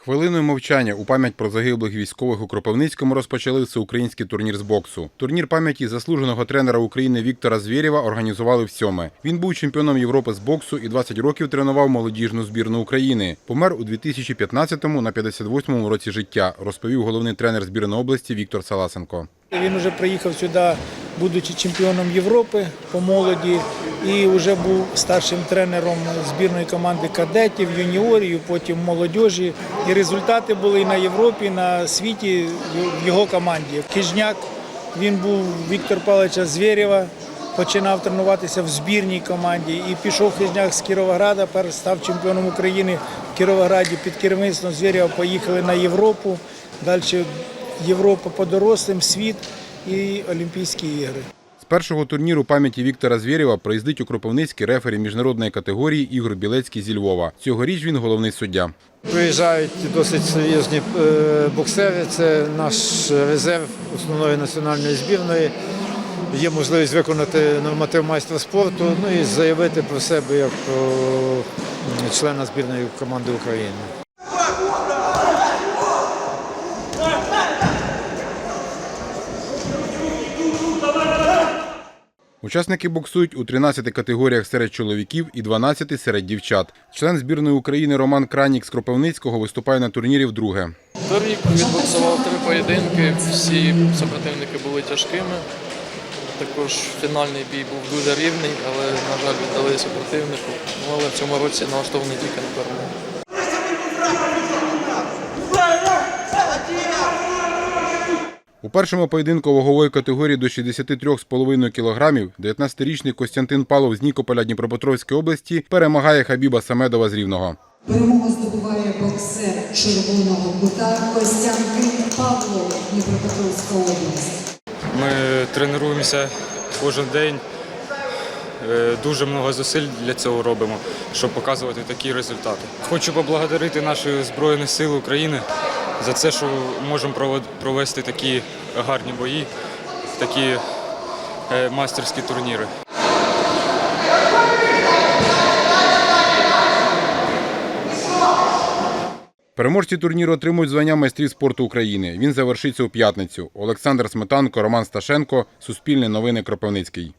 Хвилиною мовчання у пам'ять про загиблих військових у Кропивницькому розпочали всеукраїнський турнір з боксу. Турнір пам'яті заслуженого тренера України Віктора Звєрєва організували в сьоме. Він був чемпіоном Європи з боксу і 20 років тренував молодіжну збірну України. Помер у 2015-му на 58-му році життя, розповів головний тренер збірної області Віктор Саласенко. Він вже приїхав сюди, будучи чемпіоном Європи по молоді, і вже був старшим тренером збірної команди кадетів, юніорів, потім молодіжі. І результати були і на Європі, і на світі в його команді. Кижняк він був Віктор Павловича Звєрєва, починав тренуватися в збірній команді і пішов Хижняк з Кіровограда, перш став чемпіоном України в Кіровограді під керівництвом Звєрєва. Поїхали на Європу. Далі Європа по дорослим, світ і Олімпійські ігри. Першого турніру пам'яті Віктора Звєрєва приїздить у Кропивницький рефері міжнародної категорії Ігор Білецький зі Львова. Цьогоріч він головний суддя. Приїжджають досить серйозні е, боксери. Це наш резерв основної національної збірної. Є можливість виконати норматив майстра спорту, ну і заявити про себе як про члена збірної команди України. Учасники боксують у 13 категоріях серед чоловіків і 12 серед дівчат. Член збірної України Роман Кранік з Кропивницького виступає на турнірі вдруге. Торік відбоксував три поєдинки, всі супротивники були тяжкими. Також фінальний бій був дуже рівний, але, на жаль, віддали супротивнику. Ну, але в цьому році налаштований тільки на перемогу. У першому поєдинку вагової категорії до 63,5 кілограмів 19-річний Костянтин Павлов з Нікополя Дніпропетровської області перемагає Хабіба Самедова з Рівного. Перемогу здобуває боксер червоного кута Костянтин Павло, Дніпропетровська область. Ми тренуємося кожен день. Е, Дуже багато зусиль для цього робимо, щоб показувати такі результати. Хочу поблагодарити наші Збройні Сили України за це, що можемо провести такі гарні бої, такі е, мастерські турніри. Переможці турніру отримують звання майстрів спорту України. Він завершиться у п'ятницю. Олександр Сметанко, Роман Сташенко, Суспільне новини Кропивницький.